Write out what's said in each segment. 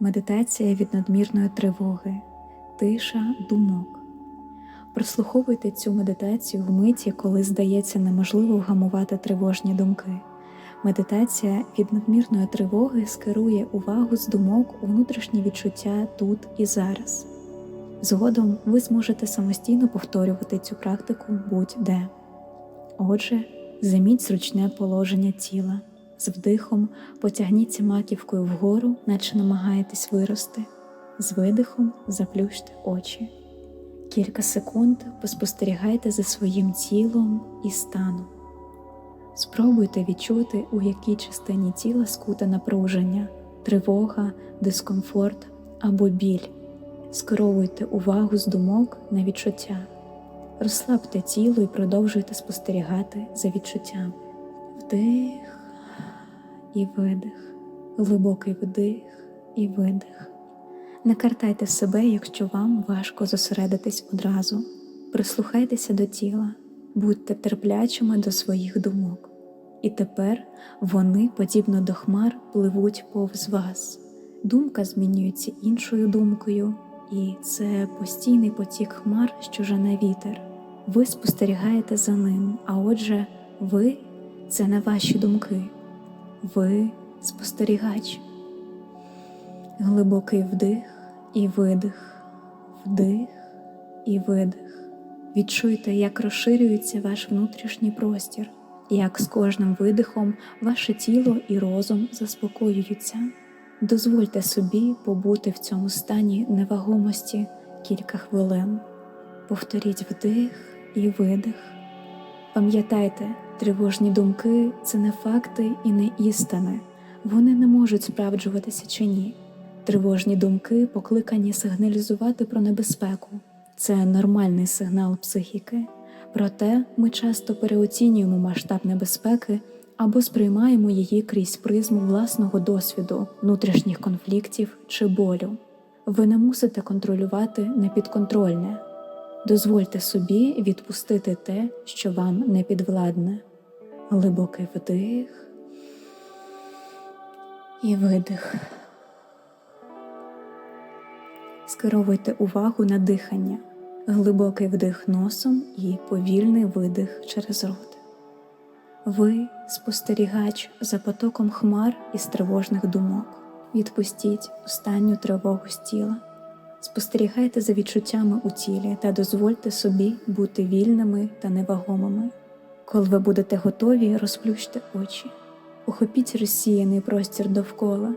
медитація від надмірної тривоги, тиша думок. Прослуховуйте цю медитацію в миті, коли здається неможливо вгамувати тривожні думки. Медитація від надмірної тривоги скерує увагу з думок у внутрішні відчуття тут і зараз. Згодом ви зможете самостійно повторювати цю практику будь-де. Отже, займіть зручне положення тіла. З вдихом потягніться маківкою вгору, наче намагаєтесь вирости. З видихом заплющте очі. Кілька секунд поспостерігайте за своїм тілом і станом. Спробуйте відчути, у якій частині тіла скуте напруження, тривога, дискомфорт або біль. Скеровуйте увагу з думок на відчуття. Розслабте тіло і продовжуйте спостерігати за відчуттями. Вдих і видих, глибокий вдих і видих. Не картайте себе, якщо вам важко зосередитись одразу. Прислухайтеся до тіла, будьте терплячими до своїх думок. І тепер вони, подібно до хмар, пливуть повз вас. Думка змінюється іншою думкою, і це постійний потік хмар, що жене вітер. Ви спостерігаєте за ним, а отже, ви це не ваші думки. Ви спостерігач. Глибокий вдих і видих, вдих і видих. Відчуйте, як розширюється ваш внутрішній простір, як з кожним видихом ваше тіло і розум заспокоюються. Дозвольте собі побути в цьому стані невагомості кілька хвилин. Повторіть вдих і видих. Пам'ятайте, тривожні думки це не факти і не істини, вони не можуть справджуватися чи ні. Тривожні думки покликані сигналізувати про небезпеку. Це нормальний сигнал психіки. Проте ми часто переоцінюємо масштаб небезпеки або сприймаємо її крізь призму власного досвіду, внутрішніх конфліктів чи болю. Ви не мусите контролювати непідконтрольне. Дозвольте собі відпустити те, що вам не підвладне. Глибокий вдих і видих. Скеровуйте увагу на дихання, глибокий вдих носом і повільний видих через рот. Ви спостерігач за потоком хмар із тривожних думок. Відпустіть останню тривогу з тіла. Спостерігайте за відчуттями у тілі та дозвольте собі бути вільними та невагомими. Коли ви будете готові, розплющте очі, ухопіть розсіяний простір довкола,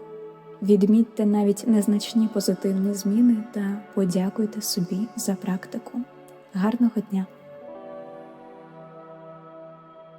відмітьте навіть незначні позитивні зміни та подякуйте собі за практику. Гарного дня!